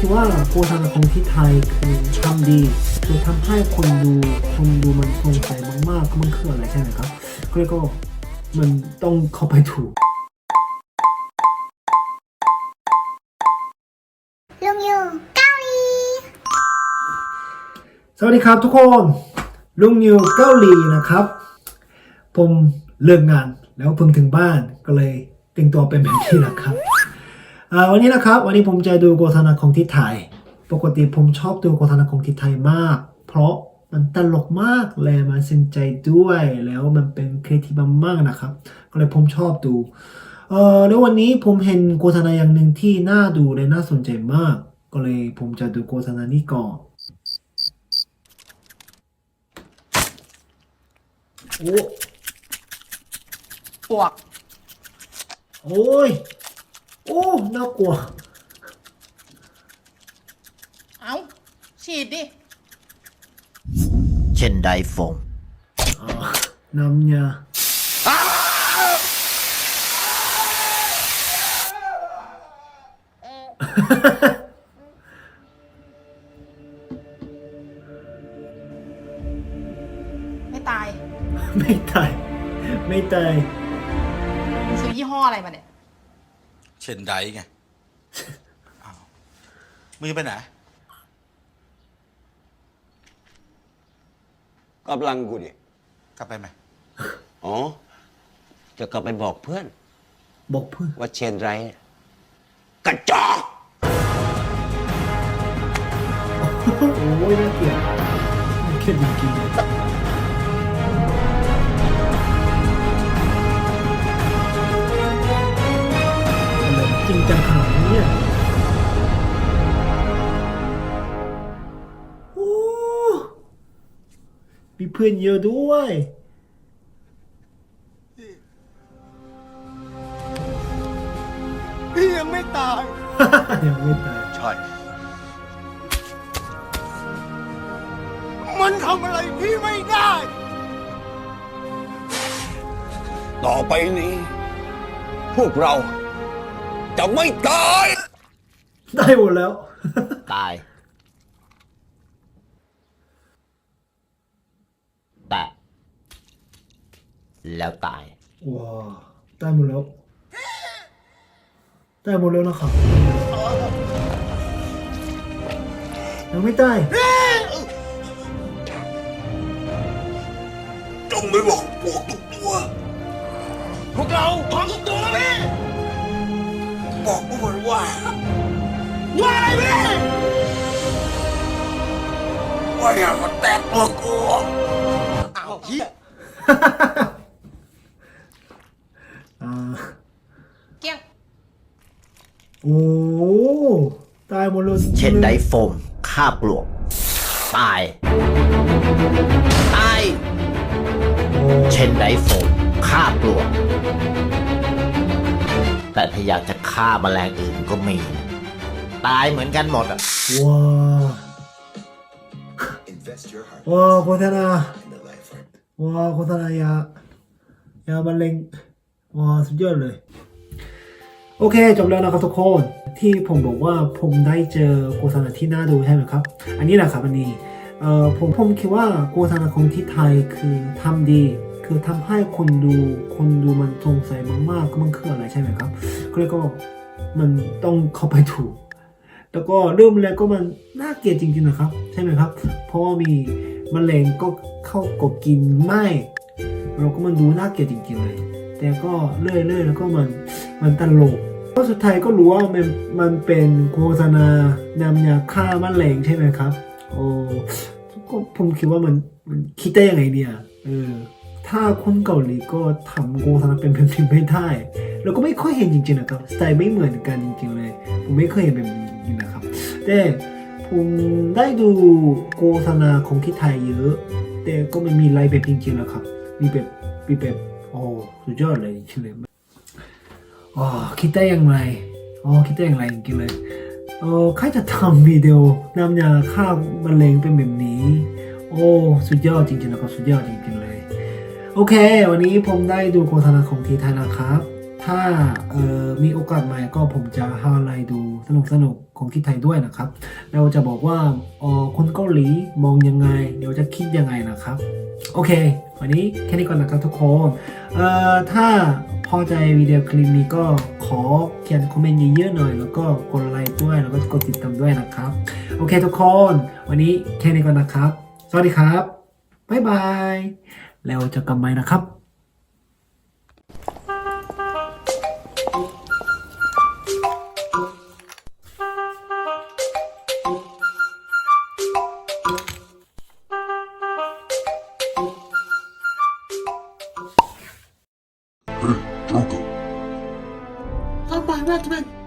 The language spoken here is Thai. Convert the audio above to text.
คิดว่าโฆษณาของที่ไทยคือทำดี คือทำให้คนดูคนดูมันสงสัยมากๆก็มันคืออะไรใช่ไหมครับก็เลยก็มันต้องเข้าไปถูกลุงยูเกาหลีสวัสดีครับทุกคน ลุงนิวเกาหลีนะครับ ผมเลิกงานแล้วเพิ่งถึงบ้านก็เลยแต่งตัวเป็นแบบนี้นะครับ วันนี้นะครับ วันนี้ผมจะดูโฆษณาของที่ไทย ปกติผมชอบดูโฆษณาของที่ไทยมาก เพราะมันตลกมากและมันซึ้งใจด้วยแล้วมันเป็นครีเอทีฟมากๆนะครับ ก็เลยผมชอบดูเออแล้ววันนี้ผมเห็นโฆษณาอย่างหนึ่งที่น่าดูและน่าสนใจมาก ก็เลยผมจะดูโฆษณานี้ก่อนโอ้ปวกโอ้ย โอ้ น่ากลัว เอ้าฉีดดิ เช่นไดโฟมอ่าน้ำยาไม่ตายไม่ตาย ไม่ตาย มึงซื้อยี่ห้ออะไรมาเนี่ย เชนไดไงอ้าวมือไปไหน กำลังกูดิกลับไปไหม อ๋อ จะกลับไปบอกเพื่อน บอกเพื่อนว่าเชนไรเนี่ยกระจอกโอ้ยน่าเกลียดน่าเกลียดจริงๆ เพื่อนเยอะด้วยพี่ยังไม่ตาย ยังไม่ตาย ใช่ มันทำอะไรพี่ไม่ได้ ต่อไปนี้ พวกเราจะไม่ตาย ได้หมดแล้ว ตาย แตะ แล้วตาย ว้าวได้หมดแล้ว ได้หมดแล้วนะครับ ยังไม่ได้จงไม่บอกพวกทุกตัว พวกเราพร้อมทุกตัวพี่บอกพวกมันว่า ว่าอะไรพี่ว่าอย่ามาแตะตัวกูอ้าวเฮีย อ่าเกี้ยงโอ้ตายหมดเลยเช่นไดโฟมฆ่าปลวกตายตายโอ้เช่นไดโฟมฆ่าปลวก แต่ถ้าอยากจะฆ่าแมลงอื่นก็มี ตายเหมือนกันหมดอะว้าว Invest your heart ว้าวโฆษณา in the life art. ว้าวโฆษณายายาบรรเลง ว้าสุดยอดเลย โอเค จบแล้วนะครับทุกคนที่ผมบอกว่าผมได้เจอโฆษณาที่น่าดูใช่ไหมครับ อันนี้แหละครับอันนี้เอ่อผมผมคิดว่าโฆษณาของที่ไทยคือทำดี คือทำให้คนดูคนดูมันสงสัยมากๆก็มันคืออะไรใช่ไหมครับก็เลยก็มันต้องเข้าไปถูกแล้วก็เริ่มแรกก็มันน่าเกลียดจริงๆนะครับ ใช่ไหมครับ เพราะว่ามีมแมลงก็เข้ากบกินไหมเราก็มันดูน่าเกลียดจริงๆเลย แต่ก็เรื่อยๆแล้วก็มันมันตลกก็สุดท้ายก็รู้ว่ามันมันเป็นโฆษณานำยาฆ่าแมลงใช่ไหมครับโอ้ก็ผมคิดว่ามันมันคิดได้ยังไงเนี่ยเออถ้าคนเกาหลีก็ทำโฆษณาเป็นแบบนี้ไม่ได้เราก็ไม่ค่อยเห็นจริงๆนะครับสไตล์ไม่เหมือนกันจริงๆเลย ผมไม่เคยเห็นแบบนี้นะครับแต่ผมได้ดูโฆษณาของที่ไทยเยอะ แต่ก็ไม่มีไลฟ์แบบจริงๆนะครับ มีแบบมีแบบ โอ้สุดยอดเลยจริงเลยอ๋อคิดได้ยังไงอ๋อคิดได้อย่างไรจริงเลยเออใครจะทำวิดีโอนำยาฆ่ามะเร็งเป็นแบบนี้ โอ้สุดยอดจริงๆนะครับสุดยอดจริงๆเลย โอเค วันนี้ผมได้ดูโฆษณาของทีไทยนะครับ ถ้าเอ่อมีโอกาสใหม่ก็ผมจะหาอะไรดูสนุกสนุกๆของที่ไทยด้วยนะครับ เราจะบอกว่าออคนเกาหลีมองยังไง เดี๋ยวจะคิดยังไงนะครับ โอเค วันนี้แค่นี้ก่อนนะครับทุกคน เอ่อถ้าพอใจวิดีโอคลิปนี้ก็ขอเขียนคอมเมนต์เยอะๆหน่อย แล้วก็กดไลค์ด้วย แล้วก็กดติดตามด้วยนะครับ โอเคทุกคน วันนี้แค่นี้ก่อนนะครับ สวัสดีครับ บ๊ายบาย แล้วเจอกันใหม่นะครับ Batman, Batman.